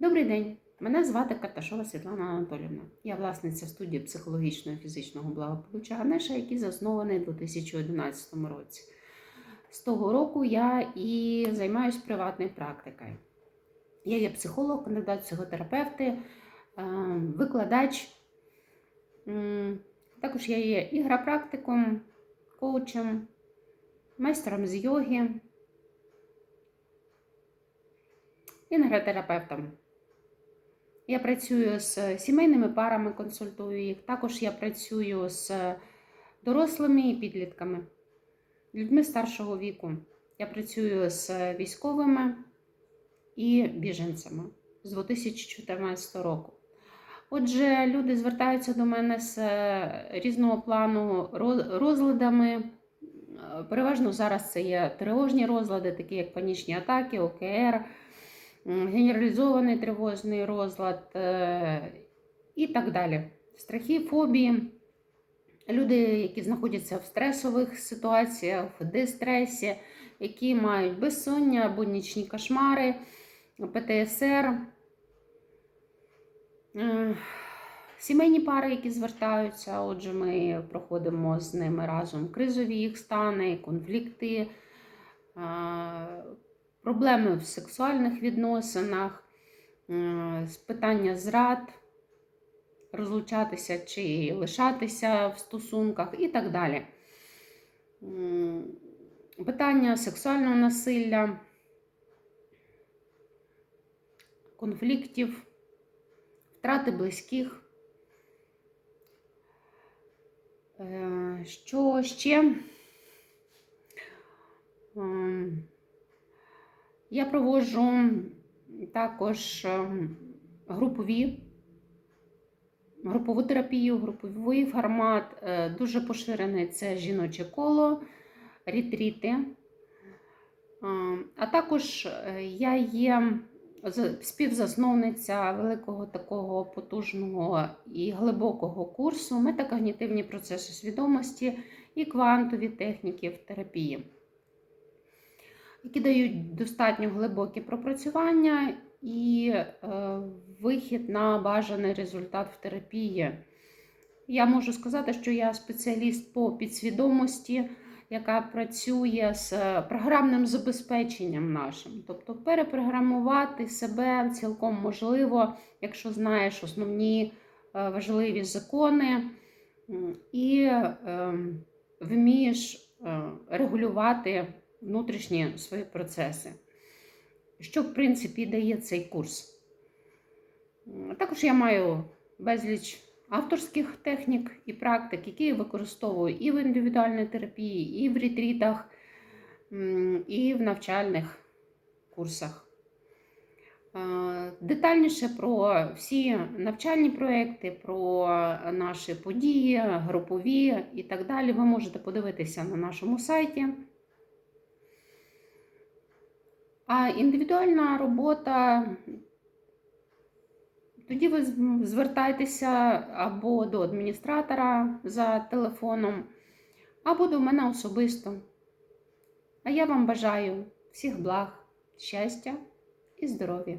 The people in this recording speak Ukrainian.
Добрий день! Мене звати Карташова Світлана Анатолівна. Я власниця студії психологічного і фізичного благополуччя Ганеша, який заснований у 2011 році. З того року я і займаюся приватною практикою. Я є психолог, кандидат психотерапевти, е, викладач. Також я є ігропрактиком, коучем, майстером з йоги, інгротерапевтом. Я працюю з сімейними парами, консультую їх. Також я працюю з дорослими і підлітками, людьми старшого віку. Я працюю з військовими і біженцями з 2014 року. Отже, люди звертаються до мене з е, різного плану розладами. Е, Переважно зараз це є тривожні розлади, такі як панічні атаки, ОКР, генералізований тривожний розлад е, і так далі. Страхи, фобії. Люди, які знаходяться в стресових ситуаціях, в дистресі, які мають безсоння або нічні кошмари, ПТСР. Е, Сімейні пари, які звертаються, отже, ми проходимо з ними разом кризові їх стани, конфлікти, е, проблеми в сексуальних відносинах, е, питання зрад, розлучатися чи лишатися в стосунках і так далі. Питання сексуального насилля, конфліктів, втрати близьких. Е, Що ще? Я проводжу також ем, групові, групову терапію, груповий формат. Е, Дуже поширений це жіноче коло, ретріти. Ем, А також е, я є співзасновниця великого такого потужного і глибокого курсу метакогнітивні процеси свідомості і квантові техніки в терапії, які дають достатньо глибокі пропрацювання і е, вихід на бажаний результат в терапії. Я можу сказати, що я спеціаліст по підсвідомості яка працює з програмним забезпеченням нашим. Тобто перепрограмувати себе цілком можливо, якщо знаєш основні е, важливі закони і е, вмієш е, регулювати внутрішні свої процеси. Що, в принципі, дає цей курс. Також я маю безліч авторських технік і практик, які я використовую і в індивідуальній терапії, і в ретрітах, і в навчальних курсах. Е, Детальніше про всі навчальні проекти, про наші події, групові і так далі, ви можете подивитися на нашому сайті. А індивідуальна робота тоді ви звертайтеся або до адміністратора за телефоном, або до мене особисто. А я вам бажаю всіх благ, щастя і здоров'я.